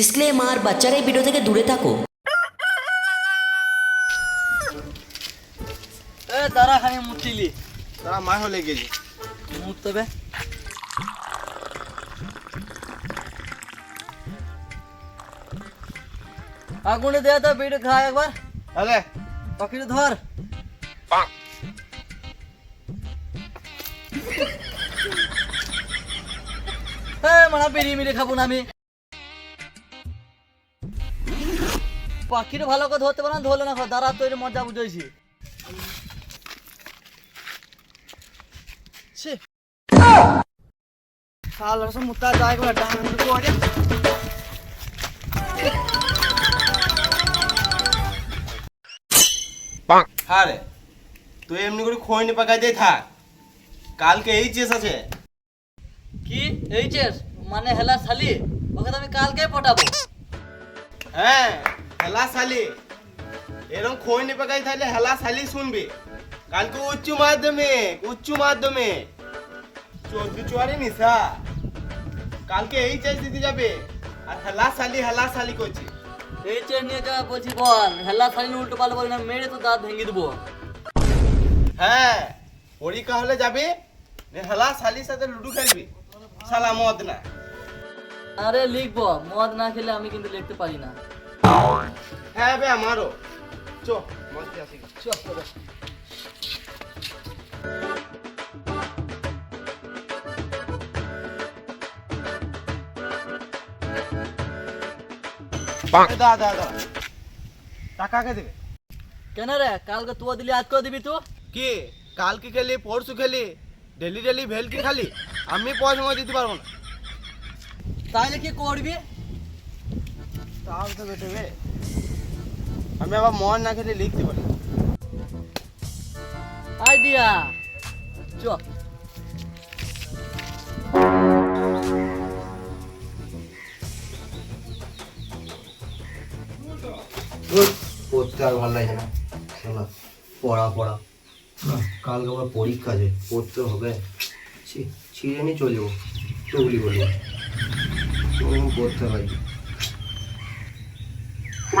Disclaimer বাচ্চারা এই video থেকে দূরে থাকো এ তারা খানি মুতিলি তারা মায় হলে গেছি মুততে বে আগুনে দেয়া তো বেটে খা একবার আরে পাখিটা ধর হ্যাঁ মানে বেরিয়ে মিলে খাব না আমি পাখিটা ভালো করে ধরতে পারে না ধরলে না দাঁড়া তো এর মজা বুঝেছি ছি। সাল রসম যায় করে ডান को आ হ্যাঁ তুই এমনি করে খৈনি পাকাই দিয়ে থাক। কালকে এই চেস আছে। কি? এইচএস মানে হেলা শালি? ওকে তো আমি কালকে পটাবো। হ্যাঁ। হেলা শালি। এরকম খৈনি পাকাই থাকলে হেলা শালি শুনবি। কালকে উচ্চ মাধ্যমিক উচ্চ মাধ্যমিক চোদ্দ চুয়ারি নিশা কালকে এই চেস দিতে যাবে। আর হেলা শালি হেলা শালি করছি। এইচএস নিয়ে যা বলছি বল হেলা শালি উল্টো পাল্টা বলি না মেরে তো দাঁত ভেঙে দেবো। হ্যাঁ পরীক্ষা হলে যাবে হেলা শালির সাথে লুডু খেলবি। শালা মদ না। আরে লিখব মদ না খেলে আমি কিন্তু লিখতে পারি না। হ্যাঁ বে আমারও। চো মদ আসি। চল, চল। এ দা দা দা টাকা কে দেবে? কেন রে? কালকে তুয়া দিলি আজ করে দিবি তুই? কি? কালকে খেলি পরশু খেলি? ডেলি ডেলি ভেলকি খালি? আমি পয়সা দিতে পারব না। তাহলে কি করবি? তাও তো বেটে বে। আমি আবার মন না খেলে লিখতে পারি আইডিয়া। চ। পড়তে আর ভালো লাগছে না। পড়া পড়া। কালকে আবার পরীক্ষা আছে পড়তে হবে। ছিঁড়ে নিয়ে চলে যাব। বলব পড়তে হয় এই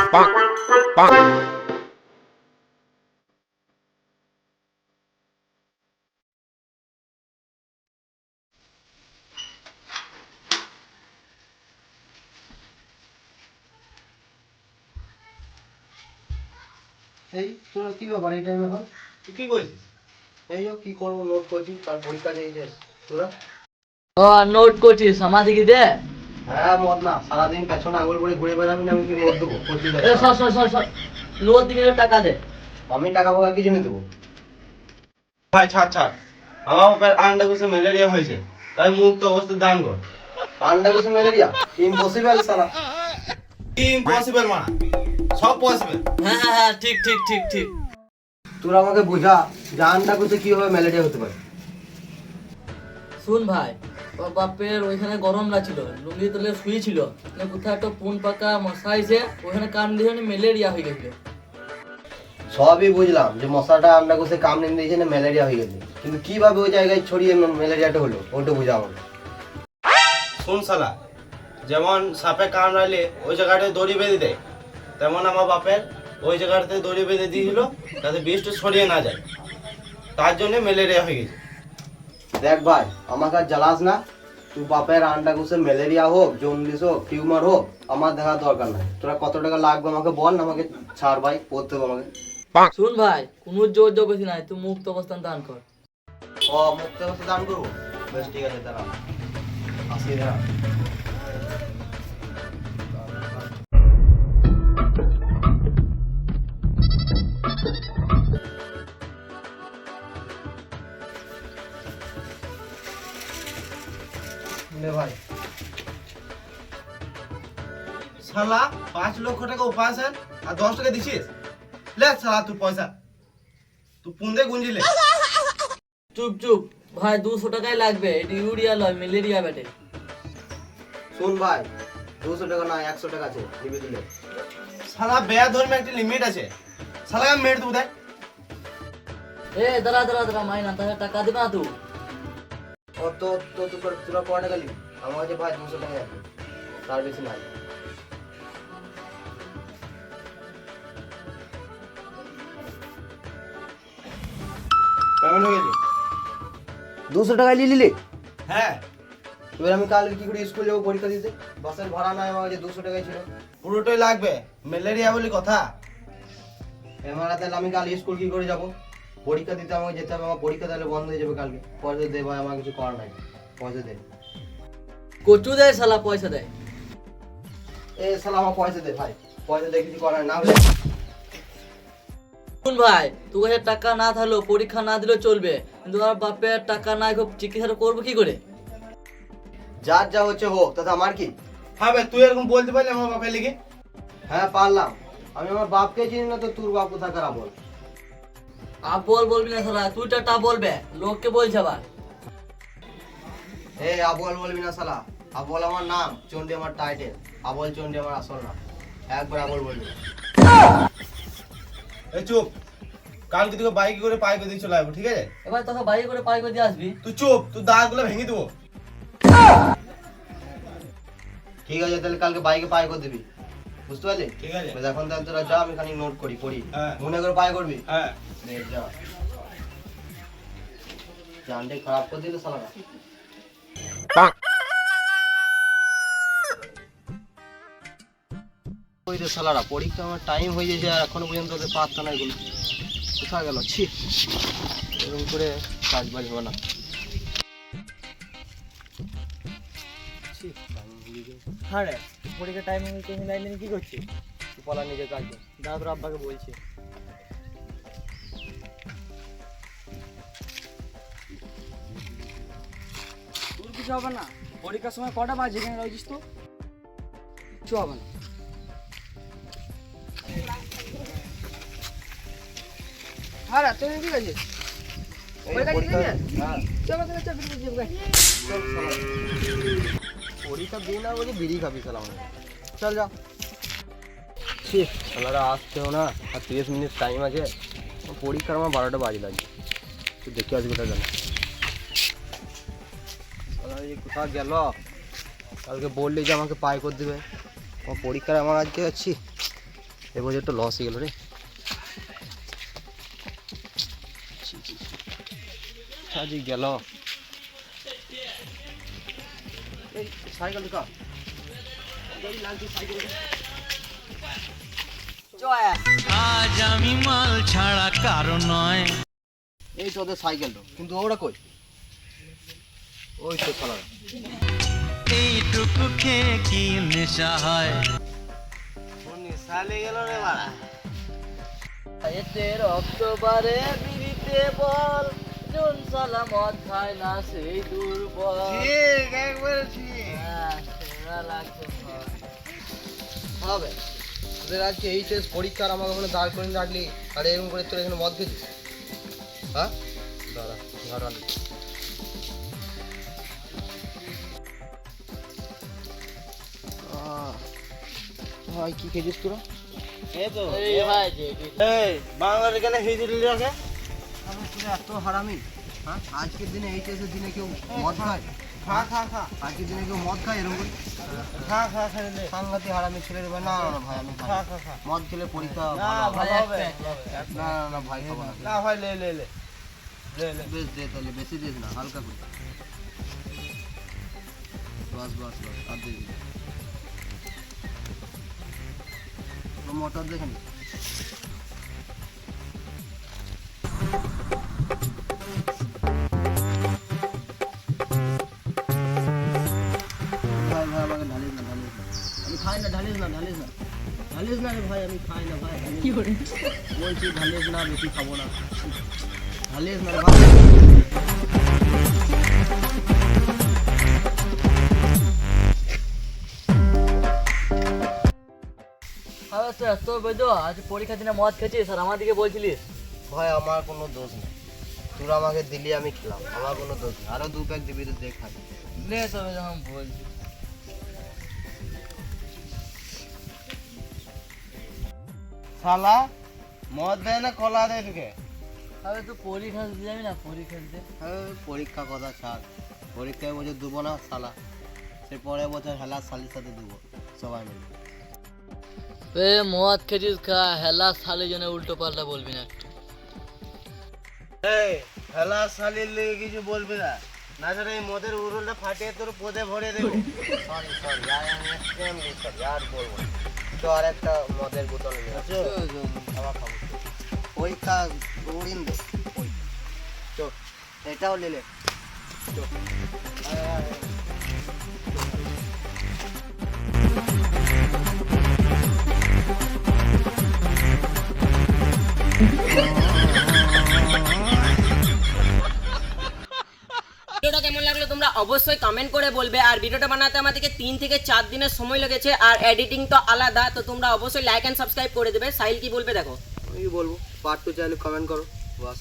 তোরা কি ব্যাপার? এই টাইমে এখন কি করছিস? এই যো কি করব নোট করছি তার পরীক্ষা আছে এই যে তোরা? ও নোট করছিস? আমার দিকে দে? হ্যাঁ মত না সারাদিন পেছনে করে ঘুরে বেড়াবি না আমি কি দেবো। সর সর সর সর দিকে টাকা দে। আমি টাকা ফাকা কিছু নিয়ে দেবো। ভাই ছাড় ছাড়। আমার আন্ডা ম্যালেরিয়া হয়েছে। তাই মুক্ত অবস্থা দান কর। ম্যালেরিয়া? ইম্পসিবল সালা ইম্পসিবল মানা সব পসিবল হ্যাঁ হ্যাঁ হ্যাঁ ঠিক ঠিক ঠিক ঠিক। তোরা আমাকে বোঝা যে আন্ডা কীভাবে ম্যালেরিয়া হতে পারে। শুন ভাই ওর বাপের ওইখানে গরম লাগছিল লুঙ্গি তলে শুয়েছিল। মানে কোথাও একটা পুন পাকা মশা এসে ওখানে কান দিয়ে ম্যালেরিয়া হয়ে গেছিল। সবই বুঝলাম যে মশাটা আমরা কুচে কামড়ে দিয়েছে না ম্যালেরিয়া হয়ে গেছে। কিন্তু কীভাবে ওই জায়গায় ছড়িয়ে ম্যালেরিয়াটা হলো ওটা বোঝা আমাকে শুন শালা যেমন সাপে কামড়ালে ওই জায়গাটায় দড়ি বেঁধে দেয় তেমন আমার বাপের ওই জায়গাটাতে দড়ি বেঁধে দিয়েছিল যাতে বিষটা ছড়িয়ে না যায়। তার জন্য ম্যালেরিয়া হয়ে গেছে। দেখ ভাই আমাকে আর জ্বালাস না। তুই বাপের আন্ডা ঘুষে ম্যালেরিয়া হোক জন্ডিস হোক টিউমার হোক আমার দেখার দরকার নাই। তোরা কত টাকা লাগবে আমাকে বল না আমাকে ছাড় ভাই করতে হবে আমাকে। শুন ভাই কোনো জোর জগতি নাই তুই মুক্ত অবস্থান দান কর। ও মুক্ত অবস্থান দান করব? বেশ ঠিক আছে দাঁড়া। আসি দাঁড়া। নে ভাই। শালা পাঁচ লক্ষ টাকা উপাসন আর দশ টাকা দিছিস? লে শালা তুই পয়সা। তুই পুন্দে গুঞ্জিলে। চুপ চুপ। ভাই দুশো টাকাই লাগবে। এটি ইউরিয়া লয় ম্যালেরিয়া বেটে শুন ভাই দুশো টাকা না একশো টাকা আছে নিবি দিলে শালা বেয়া ধর্মে একটা লিমিট আছে। শালা আমি মেরে দেবো দেখ। এ দাঁড়া দাঁড়া দাঁড়া মাইনা তাহলে টাকা দিবা তুই অত তো তোর তোরা পড়া গেলি আমার কাছে ভাই দুশো টাকা আছে। তার বেশি নাই। দুশো টাকা নিয়ে নিলি? হ্যাঁ। এবার আমি কাল কি করে স্কুল যাব পরীক্ষা দিতে? বাসের ভাড়া নাই আমার কাছে দুশো টাকাই ছিল। পুরোটাই লাগবে। ম্যালেরিয়া বলি কথা। আমার হাতে আমি কাল স্কুল কি করে যাব? পরীক্ষা দিতে আমাকে যেতে হবে আমার পরীক্ষা তাহলে বন্ধ হয়ে যাবে কালকে। পয়সা দে ভাই আমার কিছু করার নাই। পয়সা দে। কচু দেয় শালা পয়সা দেয়। এ শালা আমার পয়সা দে ভাই। পয়সা দে কিছু করার না হলে শুন ভাই তোর কাছে টাকা না থাকলেও পরীক্ষা না দিলেও চলবে। কিন্তু আমার বাপের টাকা নাই খুব চিকিৎসাটা করব কি করে? যার যা হচ্ছে হোক তাতে আমার কি? হ্যাঁ ভাই তুই এরকম বলতে পারলি আমার বাপের লিগে? হ্যাঁ পারলাম। আমি আমার বাপকে চিনি না তো তোর বাপ কোথা কারা বল আবল বলবি না শালা তুই টা বলবে লোককে বলছে আবার। এ আবল বলবি না শালা আবল আমার নাম চন্ডী আমার টাইটেল আবল চন্ডী আমার আসল নাম একবার আবল বলবি। এই চুপ কালকে তোকে বাইক করে পাই করে দিয়ে চলে আসব ঠিক আছে? এবার তোকে বাইরে করে পাই করে দিয়ে আসবি। তুই চুপ তুই দাঁতগুলো ভেঙে দেবো। ঠিক আছে তাহলে কালকে বাইকে পায়ে করে দিবি। বুঝতে পারলি? ঠিক আছে। এখন তাহলে তোরা যা আমি খালি নোট করি পড়ি। হ্যাঁ। মনে করে পায়ে করবি? হ্যাঁ। যা। জানটাই খারাপ করে দিল শালারা। ওই রে শালারা পরীক্ষা আমার টাইম হয়ে যাচ্ছে আর এখনও পর্যন্ত ওদের পাত্তা নাই কোনো। কোথায় গেল? ছি। এরকম করে কাজ বাজ হবে না। হয়ে। হ্যাঁ রে। পরীক্ষা টাইম তুমি লাইনে কি করছিস তুই পালা নিজের কাজ। দাদা তোর আব্বাকে বলছে। তোর কিছু হবে না? পরীক্ষার সময় কটা বাজে এখানে রয়েছিস তো? কিছু হবে না। হ্যাঁ রাত ঠিক আছে। হ্যাঁ। চলো চল শালা। পরীক্ষা দিয়ে না বলছি বিড়ি খাবি শালা আমাকে। চল যা। ছি, শালারা আসছেও না, আর তিরিশ মিনিট টাইম আছে। পরীক্ষার আমার বারোটা বাজে লাগছে। তুই দেখে আসবি শালারা এই কোথাও গেল? কালকে বললি যে আমাকে পাই করে দেবে। আমার পরীক্ষার আমার আজকে যাচ্ছি এবছর একটু লস হয়ে গেল রে। আজকে গেল? সাইকেল ঢুকা আজ আমি মাল ছাড়া কারও নয়। এই তোদের সাইকেলটা কিন্তু ওরা কই? ওই তো এইটুকু খেয়ে কি নেশা হয়? সালে গেল রে বাড়া। এতে অক্টোবরে বিড়িতে বল। জন সালা মদ খায় না সেই দুর্বল। হবে। তোদের আজকে এইচএস পরীক্ষার আমাকে ওখানে দাঁড় করে রাখলি আর এরকম করে তোর এখানে মদ খেয়েছিস? হ্যাঁ? দাঁড়া ভাই কি খেয়েছিস তোরা? বাংলার এখানে হিজি এত হারামি হ্যাঁ? আজকের দিনে এইচএস এর দিনে কেউ মদ খায়? খা খা খা। আজকের দিনে কেউ মদ খায় এরকম করে? খা খা খা নে সাংঘাতি হারামি ছেলে দেবে না না ভাই আমি খা খা খা। মদ খেলে পরীক্ষা ভালো হবে। না না না ভাই খাব না। না ভাই লে লে লে। লে বেশ দে তাহলে বেশি দিস না হালকা করে। বাস বাস বাস আর দিবি মোটর দেখেন? ভাই ভাই আমাকে ঢালিস না ঢালিস না। আমি খাই না ঢালিস না ঢালিস না। ঢালিস না রে ভাই আমি খাই না ভাই কি করে? বলছি ঢালিস না বেশি খাব না। ঢালিস না রে ভাই। তো এত আজ পরীক্ষার দিনে মদ খেয়েছিস? আর আমার দিকে বলছিলিস? ভাই আমার কোনো দোষ নেই। তোরা আমাকে দিলি আমি খেলাম। আমার কোনো দোষ নেই। আরও দু প্যাক দিবি তো দেখাই নে তবে যখন বলছি। শালা মদ দেয় না কলা দেয় তোকে। আরে তুই পরীক্ষা দিতে যাবি না পরীক্ষা দিতে পরীক্ষা কথা ছাড়। পরীক্ষায় বছর দেবো না শালা। সে পরের বছর হেলা শালির সাথে দেবো সবাই মিলে। এ মদ খেয়েছিস খা হেলা সালে জন্য উল্টো পাল্টা বলবি না এই হেলা শালির লেগে কিছু বলবি না। না ছাড়া এই মদের উরুলটা ফাটিয়ে তোর পদে ভরে দেবে। সরি সরি আর আমি আর বলব না। তো আর একটা মদের বোতল নিয়ে আসো। খাওয়া খাব। ওই কাজ উড়িন দে। তো এটাও নিলে তো আয়, ভিডিওটা কেমন লাগল তোমরা অবশ্যই কমেন্ট করে বলবে। আর ভিডিওটা বানাতে আমাদেরকে তিন থেকে চার দিনের সময় লেগেছে আর এডিটিং তো আলাদা তো তোমরা অবশ্যই লাইক অ্যান্ড সাবস্ক্রাইব করে দেবে। সাইল কি বলবে দেখো? আমি বলব পার্ট টু চাইলে কমেন্ট করো। বাস।